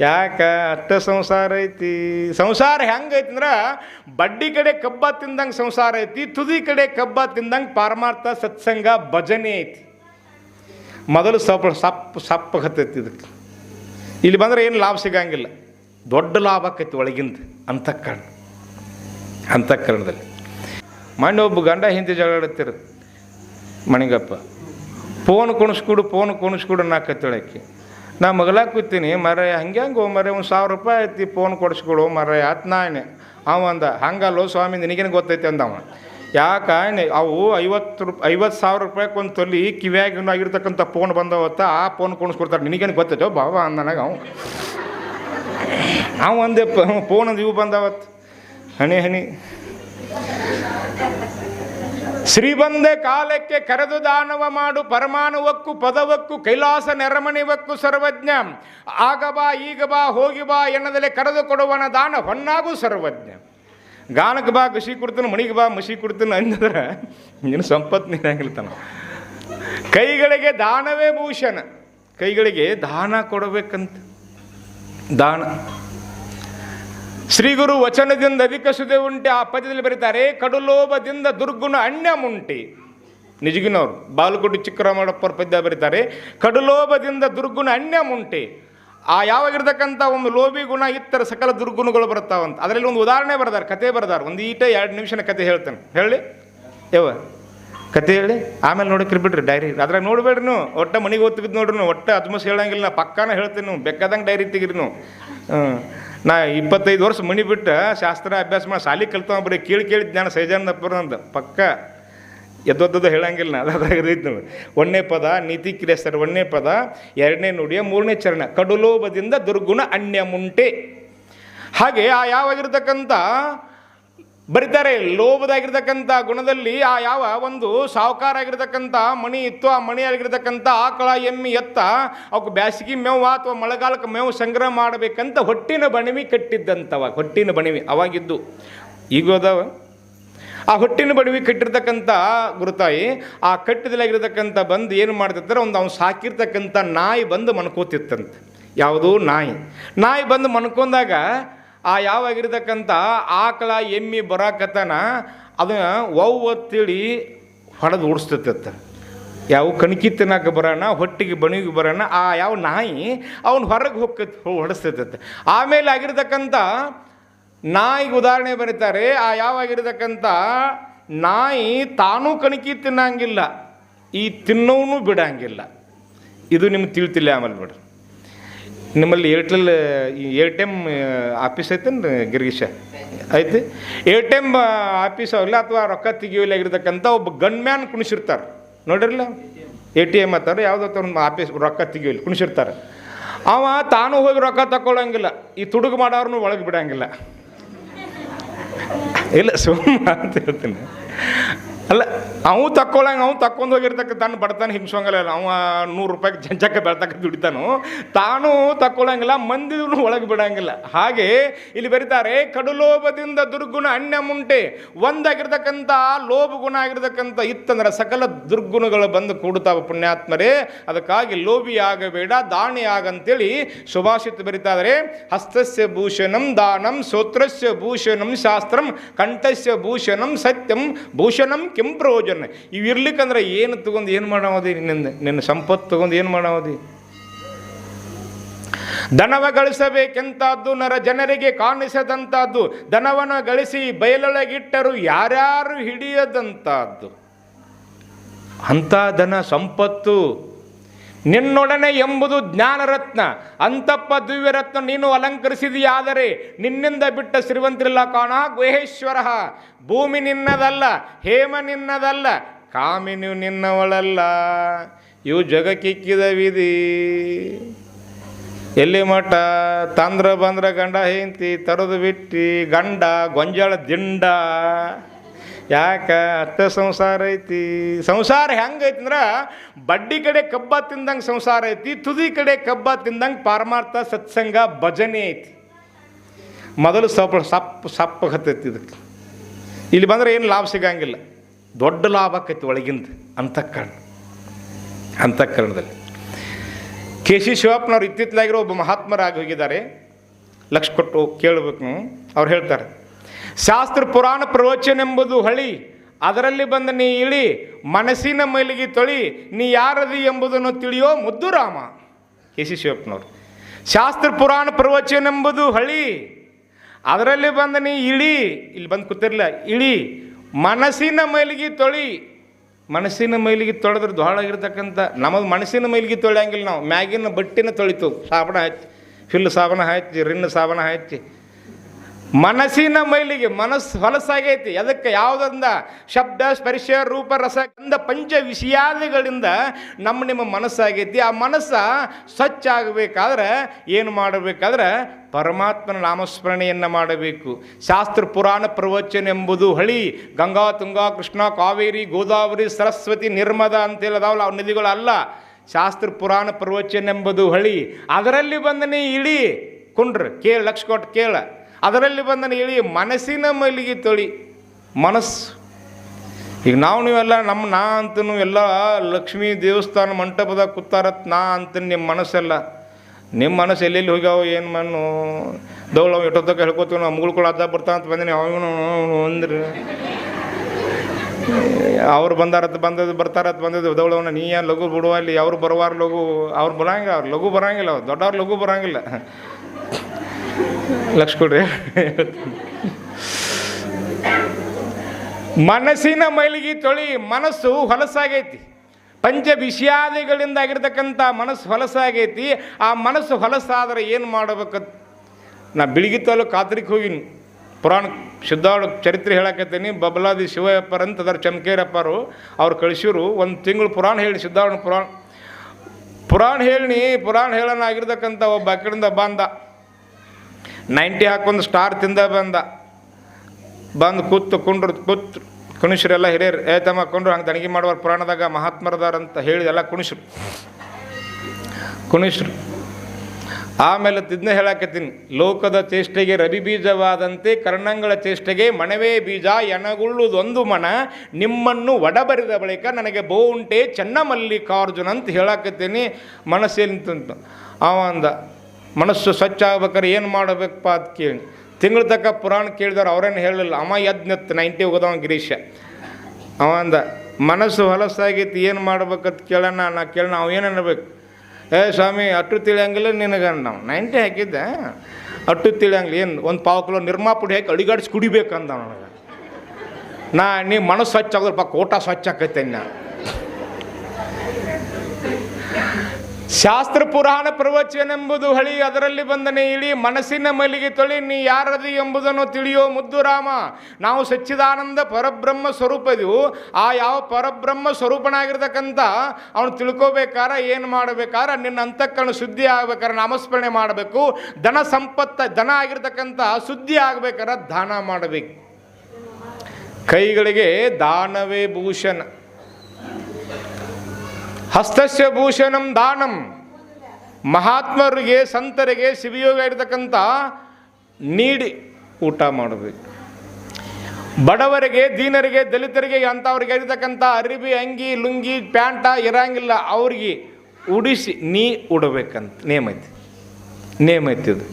ಯಾಕ ಅಷ್ಟ ಸಂಸಾರ ಐತಿ? ಸಂಸಾರ ಹೆಂಗೈತಿ ಅಂದ್ರೆ ಬಡ್ಡಿ ಕಡೆ ಕಬ್ಬ ತಿಂದಂಗೆ ಸಂಸಾರ ಐತಿ, ತುದಿ ಕಡೆ ಕಬ್ಬ ತಿಂದಂಗೆ ಪಾರಮಾರ್ಥ, ಸತ್ಸಂಗ, ಭಜನೆ ಐತಿ. ಮೊದಲು ಸಪ್ ಸಪ್ ಸಪ್ಪ ಹತ್ತೈತಿ ಇದಕ್ಕೆ. ಇಲ್ಲಿ ಬಂದ್ರೆ ಏನು ಲಾಭ ಸಿಗಂಗಿಲ್ಲ. ದೊಡ್ಡ ಲಾಭ ಆಕೈತಿ ಒಳಗಿಂದ ಅಂತಃಕರಣ. ಅಂತಃಕರಣದಲ್ಲಿ. ಮಣ್ಣು ಒಬ್ಬ ಗಂಡ ಹಿಂದೆ ಜಗಳಾಡತ್ತಿರ ಮಣಿಗಪ್ಪ, ಫೋನ್ ಕುಣಿಸ್ಕೊಡು ಫೋನ್ ಕುಣಿಸ್ಕೊಡು ನಾಕತ್ತೇಳಕ್ಕೆ ನಾ ಮಗ್ಲಾಕ್ ಕೂತೀನಿ ಮರ ಹಂಗೆ ಮರ ಒಂದು ಸಾವಿರ ರೂಪಾಯಿ ಐತಿ ಫೋನ್ ಕೊಡಿಸ್ಕೊಡು ಮರ ಆತ್ ನಾನೆ ಅವ ಅಂದ, ಹಂಗಲ್ಲೋ ಸ್ವಾಮಿ, ನಿನಗೇನು ಗೊತ್ತೈತಿ ಅಂದವ ಯಾಕ ಅವು ಐವತ್ತು ರೂಪಾಯಿ ಐವತ್ತು ಸಾವಿರ ರೂಪಾಯಿಗೆ ಒಂದು ತೊಲಿ ಕಿವ್ಯಾಗ ಆಗಿರ್ತಕ್ಕಂಥ ಫೋನ್ ಬಂದವತ್ತ, ಆ ಫೋನ್ ಕೊಡಿಸ್ಕೊಡ್ತಾರೆ. ನಿನಗೇನು ಗೊತ್ತೈತೆ ಬಾವ ಅಂದನಾಗ ಅವ. ಅವ ಒಂದೇ ಫೋನ್ ಒಂದು ಇವು ಬಂದವತ್ತು. ಹಣಿ ಹನಿ ಶ್ರೀಬಂದೆ ಕಾಲಕ್ಕೆ ಕರೆದು ದಾನವ ಮಾಡು, ಪರಮಾಣುವಕ್ಕೂ, ಪದವಕ್ಕೂ, ಕೈಲಾಸ ನೆರಮಣಿವಕ್ಕೂ ಸರ್ವಜ್ಞ. ಆಗ ಬಾ, ಈಗ ಬಾ, ಹೋಗಿ ಬಾ ಎನ್ನದಲೆ ಕರೆದು ಕೊಡುವನ ದಾನ ಹೊನ್ನಾಗೂ ಸರ್ವಜ್ಞ. ಗಾನಕ್ಕೆ ಬಾ ಖುಷಿ ಕೊಡ್ತಾನೆ ಮಣಿಗೆ ಬಾ, ಮುಷಿ ಕೊಡ್ತಾನೆ ಅಂದ್ರೆ ನೀನು ಸಂಪತ್ತು ನೀನಾಗಿರ್ತಾನ. ಕೈಗಳಿಗೆ ದಾನವೇ ಭೂಷಣ. ಕೈಗಳಿಗೆ ದಾನ ಕೊಡಬೇಕಂತ. ದಾನ. ಶ್ರೀಗುರು ವಚನದಿಂದ ಅಧಿಕ ಸುದೆ ಉಂಟೆ, ಆ ಪದ್ಯದಲ್ಲಿ ಬರೀತಾರೆ, ಕಡುಲೋಭದಿಂದ ದುರ್ಗುಣ ಅಣ್ಯ ನಿಜಗಿನವರು ನಿಜಗಿನವ್ರು, ಬಾಲಕೋಟಿ ಚಿಕ್ಕರಾಮಣ್ಣಪ್ಪರ ಪದ್ಯ ಬರೀತಾರೆ, ಕಡುಲೋಭದಿಂದ ದುರ್ಗುಣ ಅಣ್ಯಮುಂಟಿ ಆ ಯಾವಾಗಿರ್ತಕ್ಕಂಥ ಒಂದು ಲೋಭಿ ಗುಣ, ಇತ್ತರ ಸಕಲ ದುರ್ಗುಣಗಳು ಬರ್ತಾವಂತ ಅದರಲ್ಲಿ ಒಂದು ಉದಾಹರಣೆ ಬರ್ದಾರೆ, ಕತೆ ಬರ್ದಾರೆ. ಒಂದು ಈಟ ಎರಡು ನಿಮಿಷನ ಕತೆ ಹೇಳ್ತೇನೆ. ಹೇಳಿ. ಯಾವ ಕತೆ ಹೇಳಿ. ಆಮೇಲೆ ನೋಡಕ್ರಿ ಬಿಡ್ರಿ ಡೈರಿ ಅದ್ರಾಗ ನೋಡ್ಬೇಡ್ರಿ ನೀವು. ಒಟ್ಟ ಮನೆಗೆ ಓದ್ತಿದ್ದು ನೋಡ್ರಿ ನೀವು. ಒಟ್ಟ ಅದ್ಮಸ್ ಹೇಳಂಗಿಲ್ಲ, ನಾ ಪಕ್ಕಾನ ಹೇಳ್ತೀನಿ ನೀವು. ಬೇಕಾದಂಗೆ ಡೈರಿ ತೆಗಿರಿ ನೀವು. ಹ್ಞೂ ನಾ ಇಪ್ಪತ್ತೈದು ವರ್ಷ ಮಣಿ ಬಿಟ್ಟು ಶಾಸ್ತ್ರ ಅಭ್ಯಾಸ ಮಾಡಿ ಸಾಲಿ ಕಲ್ತಾವ ಬರೀ ಕೇಳಿ ಕೇಳಿ ಜ್ಞಾನ ಸೈಜಾನಪ್ಪರ ಅಂತ ಪಕ್ಕ ಎದ್ದೊದ್ದದ್ದು ಹೇಳಂಗಿಲ್ಲ ನಾ ಅದಾಗ ಐತಿ ನೋಡಿ. ಒಂದನೇ ಪದ ನೀತಿ ಕ್ರಿಯೆ ಒಂದನೇ ಪದ, ಎರಡನೇ ನುಡಿಯ ಮೂರನೇ ಚರಣ ಕಡುಲೋಭದಿಂದ ದುರ್ಗುಣ ಅಣ್ಯ ಮುಂಟೆ. ಹಾಗೆ ಆ ಯಾವಾಗಿರ್ತಕ್ಕಂಥ ಬರೀತಾರೆ, ಲೋಭದಾಗಿರ್ತಕ್ಕಂಥ ಗುಣದಲ್ಲಿ ಆ ಯಾವ ಒಂದು ಸಾವುಕಾರ ಆಗಿರ್ತಕ್ಕಂಥ ಮಣಿ ಇತ್ತು, ಆ ಮಣಿಯಾಗಿರ್ತಕ್ಕಂಥ ಆಕಳ ಎಮ್ಮಿ ಎತ್ತ ಅವಕ್ಕೆ ಬ್ಯಾಸಿಗೆ ಮೇವು ಅಥವಾ ಮಳೆಗಾಲಕ್ಕೆ ಮೇವು ಸಂಗ್ರಹ ಮಾಡಬೇಕಂತ ಹೊಟ್ಟಿನ ಬಣವಿ ಕಟ್ಟಿದ್ದಂಥವ ಹೊಟ್ಟಿನ ಬಣವಿ ಅವಾಗಿದ್ದು. ಈಗ ಅದಾವ ಆ ಹೊಟ್ಟಿನ ಬಣವಿ ಕಟ್ಟಿರ್ತಕ್ಕಂಥ ಗುರುತಾಯಿ, ಆ ಕಟ್ಟಿದಲಾಗಿರ್ತಕ್ಕಂಥ ಬಂದು ಏನು ಮಾಡ್ತಿರ್ತಾರೆ, ಒಂದು ಅವ್ನು ಸಾಕಿರ್ತಕ್ಕಂಥ ನಾಯಿ ಬಂದು ಮನ್ಕೋತಿತ್ತಂತೆ ಯಾವುದು? ನಾಯಿ. ನಾಯಿ ಬಂದು ಮನ್ಕೊಂಡಾಗ ಆ ಯಾವಾಗಿರ್ತಕ್ಕಂಥ ಆಕಳ, ಎಮ್ಮಿ ಬರಾಕತನ ಅದನ್ನ ಒವ್ ತಿಳಿ ಹೊಡೆದು ಓಡಿಸ್ತೈತೆ ಯಾವ ಕಣಕಿ ತಿನ್ನಕ್ಕೆ ಬರೋಣ ಹೊಟ್ಟಿಗೆ ಬಣಿಗೆ ಬರೋಣ ಆ ಯಾವ ನಾಯಿ ಅವನು ಹೊರಗೆ ಹೋಗ್ತೈತೆ ಹೊಡೆಸ್ತೈತೆ ಆಮೇಲೆ ಆಗಿರ್ತಕ್ಕಂಥ ನಾಯಿಗೆ ಉದಾಹರಣೆ ಬರೀತಾರೆ, ಆ ಯಾವಾಗಿರ್ತಕ್ಕಂಥ ನಾಯಿ ತಾನೂ ಕಣಕಿ ತಿನ್ನಂಗಿಲ್ಲ ಈ ತಿನ್ನೋನು ಬಿಡಂಗಿಲ್ಲ. ಇದು ನಿಮ್ಗೆ ತಿಳ್ತಿಲ್ಲ ಆಮೇಲೆ ಬಿಡ್ರಿ. ನಿಮ್ಮಲ್ಲಿ ಏರ್ಟೆಲ್ ಎಂ ಆಫೀಸ್ ಐತೇನು ಗಿರೀಶ ಐತಿ? ಎ ಟಿ ಎಂ ಆಫೀಸ್ ಅವಲ್ಲ ಅಥವಾ ರೊಕ್ಕ ತೆಗಿಯೋಲಾಗಿರ್ತಕ್ಕಂಥ ಒಬ್ಬ ಗನ್ ಮ್ಯಾನ್ ಕುಣಿಸಿರ್ತಾರೆ. ನೋಡಿರಲ್ಲ ಎ ಟಿ ಎಂ ಅತ್ತಾರ ಯಾವುದೋ ಒಂದು ಆಫೀಸ್ ರೊಕ್ಕ ತೆಗಿಯೋಲ್ಲ ಕುಣಿಸಿರ್ತಾರೆ. ಅವ ತಾನು ಹೋಗಿ ರೊಕ್ಕ ತಗೊಳ್ಳಂಗಿಲ್ಲ ಈ ತುಡುಗು ಮಾಡೋರ್ನು ಒಳಗೆ ಬಿಡೋಂಗಿಲ್ಲ. ಇಲ್ಲ ಸುಮ್ಮ ಅಂತ ಹೇಳ್ತೀನಿ. ಅಲ್ಲ ಅವು ತಕ್ಕೊಳ್ಳಂಗೆ ಅವ್ನು ತಕ್ಕೊಂಡು ಹೋಗಿರ್ತಕ್ಕ ತನ್ನ ಬಡತನ ಹಿಂಸಂಗಲ್ಲ ಅವ ನೂರು ರೂಪಾಯಿಗೆ ಜಂಚಕ್ಕೆ ಬೆಳ್ತಕ್ಕ ದುಡಿತಾನು. ತಾನು ತಕ್ಕೊಳ್ಳಂಗಿಲ್ಲ ಮಂದಿನೂ ಒಳಗೆ ಬಿಡಂಗಿಲ್ಲ. ಹಾಗೆ ಇಲ್ಲಿ ಬರೀತಾರೆ, ಕಡುಲೋಭದಿಂದ ದುರ್ಗುಣ ಅನ್ಯ ಮುಂಟೆ, ಒಂದಾಗಿರ್ತಕ್ಕಂಥ ಲೋಭ ಗುಣ ಆಗಿರ್ತಕ್ಕಂಥ ಇತ್ತಂದ್ರೆ ಸಕಲ ದುರ್ಗುಣಗಳು ಬಂದು ಕೂಡುತ್ತಾವ ಪುಣ್ಯಾತ್ಮರೇ. ಅದಕ್ಕಾಗಿ ಲೋಭಿ ಆಗಬೇಡ, ದಾಣಿ ಆಗಂತೇಳಿ ಸುಭಾಷಿತ ಬರಿತಾ ಹಸ್ತಸ್ಯ ಭೂಷಣಂ ದಾನಂ ಸೋತ್ರಸ್ಯ ಭೂಷಣಂ ಶಾಸ್ತ್ರಂ, ಕಂಠಸ್ಯ ಭೂಷಣಂ ಸತ್ಯಂ ಭೂಷಣಂ ಕೆಂ ಪ್ರಯೋಜನ ಇವು ಇರ್ಲಿಕ್ಕಂದ್ರೆ ಏನು ತಗೊಂಡು ಏನು ಮಾಡೋದಿ ನಿನ್ನ ನಿನ್ನ ಸಂಪತ್ತು ತಗೊಂಡು ಏನು ಮಾಡೋದಿ ದನವ ಗಳಿಸಬೇಕೆಂತಾದ್ದು, ನರ ಜನರಿಗೆ ಕಾಣಿಸದಂತಹದ್ದು ದನವನ ಗಳಿಸಿ ಬಯಲೊಳಗಿಟ್ಟರು ಯಾರ್ಯಾರು ಹಿಡಿಯದಂತಹದ್ದು ಅಂಥ ಧನ ಸಂಪತ್ತು ನಿನ್ನೊಡನೆ ಎಂಬುದು ಜ್ಞಾನರತ್ನ. ಅಂತಪ್ಪ ದಿವ್ಯರತ್ನ ನೀನು ಅಲಂಕರಿಸಿದೆಯಾದರೆ ನಿನ್ನಿಂದ ಬಿಟ್ಟ ಶ್ರೀವಂತರಿಲ್ಲ ಕಾಣ ಗುಹೇಶ್ವರ. ಭೂಮಿ ನಿನ್ನದಲ್ಲ, ಹೇಮ ನಿನ್ನದಲ್ಲ, ಕಾಮಿನಿ ನಿನ್ನವಳಲ್ಲ. ಇವು ಜಗಕ್ಕಿಕ್ಕಿದ ವಿಧಿ. ಎಲ್ಲಿ ಮಠ, ತಂದ್ರ ಬಂದ್ರ ಗಂಡ ಹೆಂತಿ ತರದು ಬಿಟ್ಟಿ, ಗಂಡ, ಗೊಂಜಾಳ ದಿಂಡ. ಯಾಕ, ಅತ್ತ ಸಂಸಾರ ಐತಿ. ಸಂಸಾರ ಹೆಂಗೈತಿ ಅಂದ್ರೆ ಬಡ್ಡಿ ಕಡೆ ಕಬ್ಬ ತಿಂದಂಗೆ ಸಂಸಾರ ಐತಿ, ತುದಿ ಕಡೆ ಕಬ್ಬ ತಿಂದಂಗೆ ಪಾರಮಾರ್ಥ ಸತ್ಸಂಗ ಭಜನೆ ಐತಿ. ಮೊದಲು ಸಪ್ ಸಪ್ ಸಪ್ಪ ಹತ್ತೈತಿ ಇದಕ್ಕೆ. ಇಲ್ಲಿ ಬಂದರೆ ಏನು ಲಾಭ ಸಿಗಂಗಿಲ್ಲ. ದೊಡ್ಡ ಲಾಭ ಆಕೈತಿ ಒಳಗಿಂದ ಅಂತಃಕರಣ. ಅಂತಃಕರಣದಲ್ಲಿ. ಕೆ ಸಿ ಶಿವಪ್ಪನವ್ರು ಇತ್ತಿತ್ತಲಾಗಿರೋ ಒಬ್ಬ ಮಹಾತ್ಮರಾಗಿ ಹೋಗಿದ್ದಾರೆ. ಲಕ್ಷ ಕೊಟ್ಟು ಕೇಳಬೇಕು ಅವ್ರು ಹೇಳ್ತಾರೆ, ಶಾಸ್ತ್ರ ಪುರಾಣ ಪ್ರವಚನ ಎಂಬುದು ಹಳಿ ಅದರಲ್ಲಿ ಬಂದ ನೀ ಇಳಿ, ಮನಸ್ಸಿನ ಮೈಲಿಗೆ ತೊಳಿ, ನೀ ಯಾರದಿ ಎಂಬುದನ್ನು ತಿಳಿಯೋ ಮುದ್ದು ರಾಮ ಕೆ ಸಿ ಶಿವಪ್ಪನವರು. ಶಾಸ್ತ್ರ ಪುರಾಣ ಪ್ರವಚನ ಎಂಬುದು ಹಳಿ. ಅದರಲ್ಲಿ ಬಂದ ನೀ ಇಳಿ, ಇಲ್ಲಿ ಬಂದು ಕೂತಿರ್ಲಿಲ್ಲ ಇಳಿ, ಮನಸ್ಸಿನ ಮೈಲಿಗೆ ತೊಳಿ. ಮನಸ್ಸಿನ ಮೈಲಿಗೆ ತೊಳೆದ್ರೆ ಧೋಳಾಗಿರ್ತಕ್ಕಂಥ ನಮ್ಮದು ಮನಸ್ಸಿನ ಮೈಲಿಗೆ ತೊಳೆಯಂಗಿಲ್ಲ ನಾವು. ಮ್ಯಾಗಿನ ಬಟ್ಟಿನ ತೊಳಿತು, ಸಾಬಣ ಹಚ್ಚಿ ಫಿಲ್ ಸಾಬಣ ಹಚ್ಚಿ ರಿನ್ ಸಾಬಣ ಹಚ್ಚಿ ಮನಸ್ಸಿನ ಮೈಲಿಗೆ ಮನಸ್ಸು ಹೊಲಸಾಗೈತಿ. ಅದಕ್ಕೆ ಯಾವುದಂದ ಶಬ್ದ, ಸ್ಪರ್ಶ, ರೂಪ, ರಸ ಅಂದ ಪಂಚ ವಿಷಯಾದಿಗಳಿಂದ ನಮ್ಮ ನಿಮ್ಮ ಮನಸ್ಸಾಗೈತಿ. ಆ ಮನಸ್ಸ ಸ್ವಚ್ಛ ಆಗಬೇಕಾದ್ರೆ ಏನು ಮಾಡಬೇಕಾದ್ರೆ ಪರಮಾತ್ಮನ ನಾಮಸ್ಮರಣೆಯನ್ನು ಮಾಡಬೇಕು. ಶಾಸ್ತ್ರ ಪುರಾಣ ಪ್ರವಚನ ಎಂಬುದು ಹಳಿ. ಗಂಗಾ, ತುಂಗಾ, ಕೃಷ್ಣ, ಕಾವೇರಿ, ಗೋದಾವರಿ, ಸರಸ್ವತಿ, ನಿರ್ಮದ ಅಂತೇಳಿ ಅದಾವಲ್ಲ ಅವು ನದಿಗಳಲ್ಲ. ಶಾಸ್ತ್ರ ಪುರಾಣ ಪ್ರವಚನ ಎಂಬುದು ಹಳಿ. ಅದರಲ್ಲಿ ಬಂದನೇ ಇಳಿ ಕುಂಡ್ರ. ಕೇಳ, ಲಕ್ಷ ಕೊಟ್ಟು ಕೇಳ. ಅದರಲ್ಲಿ ಬಂದನ ಹೇಳಿ ಮನಸ್ಸಿನ ಮಲ್ಲಿಗೆ ತೊಳಿ ಮನಸ್ಸು. ಈಗ ನಾವು ನೀವೆಲ್ಲ ನಮ್ಮ ನಾ ಅಂತನೂ ಎಲ್ಲ ಲಕ್ಷ್ಮೀ ದೇವಸ್ಥಾನ ಮಂಟಪದಾಗ ಕೂತಾರತ್ ನಾ ಅಂತ ನಿಮ್ಮ ಮನಸ್ಸೆಲ್ಲ. ನಿಮ್ಮ ಮನಸ್ಸು ಎಲ್ಲೆಲ್ಲಿ ಹೋಗ್ಯಾವ, ಏನು ಮಣ್ಣು? ದೌಳ ಎಷ್ಟೊತ್ತಕ ಹೇಳ್ಕೊತೀವಿ ನಾವು ಮುಗುಳ್ಕೊಳ ಅದ ಬರ್ತಾ ಅಂತ ಬಂದಿನಿ. ಅವನು ಅಂದ್ರೆ. ಅವ್ರು ಬಂದಾರತ್ ಬಂದದ್ದು ಬರ್ತಾರತ್ ಬಂದದ್ದು ದೌಳವನ್ನ ನೀ ಏನು ಲಘು ಬಿಡುವ ಅಲ್ಲಿ ಅವ್ರು ಬರುವಾರ ಲಘು, ಅವ್ರು ಬರೋಂಗಿಲ್ಲ, ಅವ್ರು ಲಘು ಬರೋಂಗಿಲ್ಲ ಅವ್ರು ದೊಡ್ಡವ್ರು ಲಘು ಬರಂಗಿಲ್ಲ. ಲಕ್ಷ ಕೊಡ್ರಿ. ಮನಸ್ಸಿನ ಮೈಲಿಗೆ ತೊಳಿ ಮನಸ್ಸು ಹೊಲಸಾಗೈತಿ. ಪಂಚ ವಿಷಯಾದಿಗಳಿಂದ ಆಗಿರ್ತಕ್ಕಂಥ ಮನಸ್ಸು ಹೊಲಸಾಗೈತಿ. ಆ ಮನಸ್ಸು ಹೊಲಸಾದ್ರೆ ಏನು ಮಾಡಬೇಕು? ನಾ ಬಿಳಿಗಿ ತಾಲೂಕು ಕಾತ್ರಿಕ್ ಹೋಗಿನಿ. ಪುರಾಣ ಸಿದ್ಧಾಳು ಚರಿತ್ರೆ ಹೇಳಕತ್ತೀನಿ. ಬಬಲಾದಿ ಶಿವಯಪ್ಪರ್ ಅಂತ ಅದರ ಚಮಕೇರಪ್ಪರು. ಅವ್ರು ಕಳಿಸಿರು. ಒಂದು ತಿಂಗಳು ಪುರಾಣ ಹೇಳಿ ಸಿದ್ಧಾಳನ ಪುರಾಣ. ಪುರಾಣ ಹೇಳಿ ಪುರಾಣ ಹೇಳೋಣ ಆಗಿರ್ತಕ್ಕಂಥ ಒಬ್ಬ ಆ ಕಡೆಯಿಂದ ಬಂದ. ನೈಂಟಿ ಹಾಕೊಂಡು ಸ್ಟಾರ್ ತಿಂದ ಬಂದ. ಬಂದು ಕೂತು ಕುಂಡ್ರು ಕೂತು ಕುಣಿಸ್ರೆಲ್ಲ ಹಿರಿಯರು, ಏ ಕೊಂಡ್ರು, ಹಂಗೆ ತನಿಖೆ ಮಾಡುವ ಪುರಾಣದಾಗ ಮಹಾತ್ಮರದಾರ ಅಂತ ಹೇಳಿದ ಎಲ್ಲ ಕುಣಿಸ್ರು. ಕುಣಿಸ್ರು. ಆಮೇಲೆ ತಿದ್ನ ಹೇಳಾಕತ್ತೀನಿ, ಲೋಕದ ಚೇಷ್ಟೆಗೆ ರವಿ ಬೀಜವಾದಂತೆ ಕರ್ಣಂಗಳ ಚೇಷ್ಟೆಗೆ ಮಣವೇ ಬೀಜ ಎನಗುಳ್ಳುದೊಂದು ಮನ ನಿಮ್ಮನ್ನು ಒಡಬರಿದ ಬಳಿಕ ನನಗೆ ಬೋ ಉಂಟೆ ಚನ್ನಮಲ್ಲಿಕಾರ್ಜುನ ಅಂತ ಹೇಳಾಕತ್ತೀನಿ. ಮನಸ್ಸೇನಿಂತ ಅವ ಅಂದ ಮನಸ್ಸು ಸ್ವಚ್ಛ ಆಗ್ಬೇಕಾರೆ ಏನು ಮಾಡಬೇಕಪ್ಪ ಅಂತ ಕೇಳಿ. ತಿಂಗಳ ತಕ್ಕ ಪುರಾಣ ಕೇಳಿದವ್ರು ಅವ್ರೇನು ಹೇಳಲಿಲ್ಲ. ಅಮ್ಮ ಯಜ್ಞತ್ ನೈಂಟಿ ಹೋದವ ಗಿರೀಶ. ಅವ ಅಂದ, ಮನಸ್ಸು ಹೊಲಸಾಗಿತ್ತು ಏನು ಮಾಡ್ಬೇಕಂತ ಕೇಳೋಣ ನಾ ಕೇಳೋಣ ಅವ ಏನು ಅನ್ಬೇಕು? ಏ ಸ್ವಾಮಿ, ಅಟ್ಟು ತಿಳಿಯಂಗಿಲ್ಲ ನಿನಗೆ ನಾವು. ನೈಂಟಿ ಹಾಕಿದ್ದೆ? ಅಟ್ಟು ತಿಳಿಯಂಗಿಲ್ಲ, ಏನು, ಒಂದು ಪಾವು ಕಿಲೋ ನಿರ್ಮಾ ಪುಡಿ ಹಾಕಿ ಅಡಿಗಾಡಿಸಿ ಕುಡಿಬೇಕಂದ ನನಗೆ. ನಾ, ನೀ ಮನಸ್ಸು ಸ್ವಚ್ಛ ಆಗೋದ್ರಪ್ಪ ಕೋಟ ಸ್ವಚ್ಛ ಆಕೈತೆ ನಾ ಶಾಸ್ತ್ರ ಪುರಾಣ ಪ್ರವಚನ ಎಂಬುದು ಹಳಿ, ಅದರಲ್ಲಿ ಬಂದನೆ ಇಳಿ, ಮನಸ್ಸಿನ ಮಲಿಗೆ ತೊಳಿ, ನೀ ಯಾರದಿ ಎಂಬುದನ್ನು ತಿಳಿಯೋ ಮುದ್ದು ರಾಮ. ನಾವು ಸಚ್ಚಿದಾನಂದ ಪರಬ್ರಹ್ಮ ಸ್ವರೂಪದೆವು ಆ ಯಾವ ಪರಬ್ರಹ್ಮ ಸ್ವರೂಪನಾಗಿರ್ತಕ್ಕಂಥ ಅವನು ತಿಳ್ಕೋಬೇಕಾರ, ಏನು ಮಾಡಬೇಕಾರ, ನಿನ್ನ ಅಂತಃಕರಣ ಶುದ್ಧಿ ಆಗಬೇಕಾರೆ, ನಾಮಸ್ಮರಣೆ ಮಾಡಬೇಕು. ಧನ ಸಂಪತ್ತ, ಧನ ಆಗಿರ್ತಕ್ಕಂಥ ಶುದ್ಧಿ ಆಗ್ಬೇಕಾರ, ದಾನ ಮಾಡಬೇಕು. ಕೈಗಳಿಗೆ ದಾನವೇ ಭೂಷಣ. ಹಸ್ತಸ್ಯ ಭೂಷಣಂ ದಾನಂ. ಮಹಾತ್ಮರಿಗೆ, ಸಂತರಿಗೆ ಶಿವಯೋಗ ಇರತಕ್ಕಂಥ ನೀಡಿ ಊಟ ಮಾಡಬೇಕು ಬಡವರಿಗೆ, ದೀನರಿಗೆ, ದಲಿತರಿಗೆ ಅಂಥವ್ರಿಗೆ ಇರತಕ್ಕಂಥ ಅರಿಬಿ ಅಂಗಿ, ಲುಂಗಿ, ಪ್ಯಾಂಟ ಇರಂಗಿಲ್ಲ, ಅವ್ರಿಗೆ ಉಡಿಸಿ ನೀ ಉಡಬೇಕಂತ. ನೇಮೈತಿ. ನೇಮ ಐತಿ ಇದು